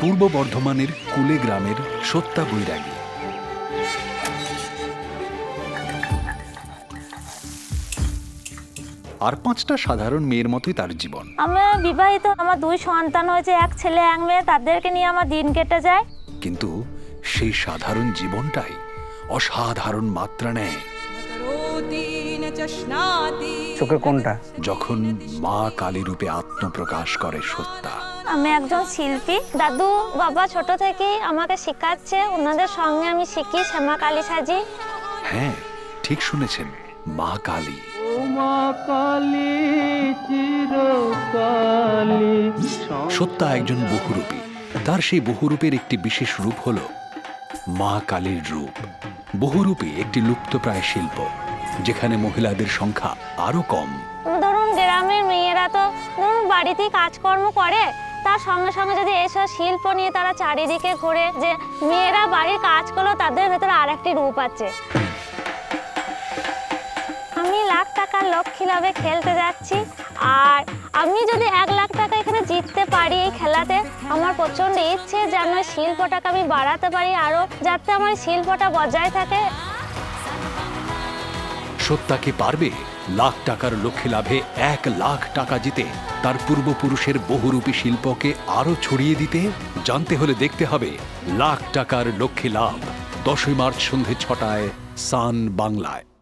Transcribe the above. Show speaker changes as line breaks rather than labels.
পূর্ব বর্ধমানের কুলে গ্রামের সত্যা বৈরাগী। আর পাঁচটা সাধারণ মেয়ের মতোই তার জীবন।
আমি বিবাহিত আমার দুই সন্তান হয়েছে এক ছেলে এক মেয়ে তাদেরকে নিয়ে আমার দিন কেটে যায়।
কিন্তু সেই সাধারণ জীবনটাই অসাধারণ মাত্রা নেয়।
চোখের কোনটা
যখন মা কালী রূপে আত্মপ্রকাশ করে সত্তা
আমি একজন শিল্পী। দাদু বাবা ছোট থেকেই আমাকে শেখাচ্ছে ওনাদের সঙ্গে আমি শিখি শ্যামা কালী সাজি।
হ্যাঁ ঠিক শুনেছেন মা কালী। সত্যা একজন বহুরূপী। তার সেই বহুরূপের একটি বিশেষ রূপ হল মা কালীর রূপ। বহুরূপী একটি লুপ্তপ্রায় শিল্প যেখানে মহিলাদের সংখ্যা আরও কম।
ধরুন গ্রামের মেয়েরা তো ধরুন বাড়িতেই কাজকর্ম করে তার সঙ্গে সঙ্গে যদি এইসব শিল্প নিয়ে তারা চারিদিকে ঘুরে, যে মেয়েরা বাড়ির কাজ করলেও তাদের ভেতরে আর একটি রূপ আছে। আমি লাখ টাকার লক্ষ্মী লাভে খেলতে যাচ্ছি, আর আমি যদি এক লাখ টাকা এখানে জিততে পারি এই খেলাতে, আমার প্রচণ্ড ইচ্ছে যে আমার শিল্পটাকে আমি বাড়াতে পারি, আরও যাতে আমার শিল্পটা বজায় থাকে।
সত্যা কি পারবে, লাখ টাকার লক্ষ্যে লাভে এক লাখ টাকা জিতে তার পূর্বপুরুষের বহুরূপী শিল্পকে আরও ছড়িয়ে দিতে জানতে হলে দেখতে হবে লাখ টাকার লক্ষ্যে লাভ, দশই মার্চ সন্ধে ছটায় সান বাংলায়।